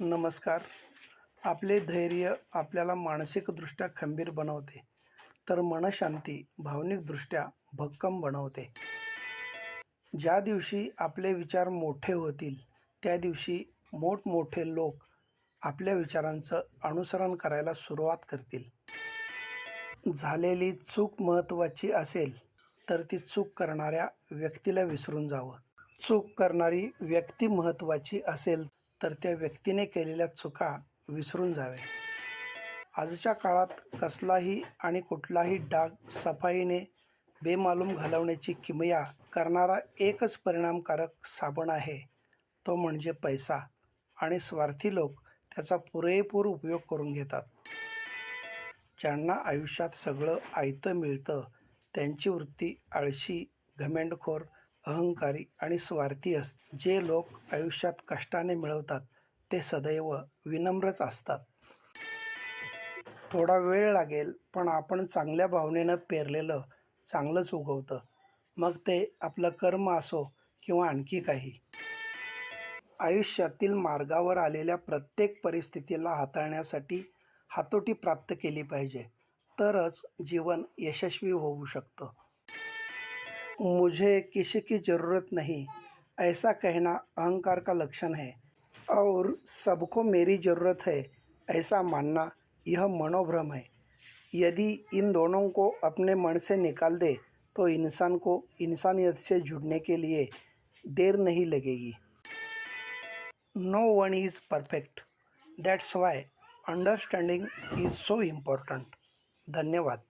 नमस्कार. आपले धैर्य आपल्याला मानसिकदृष्ट्या खंबीर बनवते तर मनशांती भावनिकदृष्ट्या भक्कम बनवते. ज्या दिवशी आपले विचार मोठे होतील त्या दिवशी मोठमोठे लोक आपल्या विचारांचं अनुसरण करायला सुरुवात करतील. झालेली चूक महत्त्वाची असेल तर ती चूक करणाऱ्या व्यक्तीला विसरून जावं. चूक करणारी व्यक्ती महत्त्वाची असेल तर त्या व्यक्तीने केलेल्या चुका विसरून जावे. आजच्या काळात कसलाही आणि कुठलाही डाग सफाईने बेमालूम घालवण्याची किमया करणारा एकच परिणामकारक साबण आहे. तो म्हणजे पैसा. आणि स्वार्थी लोक त्याचा पुरेपूर उपयोग करून घेतात. ज्यांना आयुष्यात सगळं आयतं मिळतं त्यांची वृत्ती आळशी घमेंडखोर अहंकारी आणि स्वार्थी असते जे लोक आयुष्यात कष्टाने मिळवतात ते सदैव विनम्रच असतात. थोडा वेळ लागेल पण आपण चांगल्या भावनेनं पेरलेलं चांगलंच उगवतं. मग ते आपलं कर्म असो किंवा आणखी काही. आयुष्यातील मार्गावर आलेल्या प्रत्येक परिस्थितीला हाताळण्यासाठी हातोटी प्राप्त केली पाहिजे. तरच जीवन यशस्वी होऊ शकतं. मुझे किसी की ज़रूरत नहीं। ऐसा कहना अहंकार का लक्षण है। और सबको मेरी ज़रूरत है, ऐसा मानना यह मनोभ्रम है। यदि इन दोनों को अपने मन से निकाल दे तो इंसान को इंसानियत से जुड़ने के लिए देर नहीं लगेगी। No one is perfect that's why understanding is so important धन्यवाद।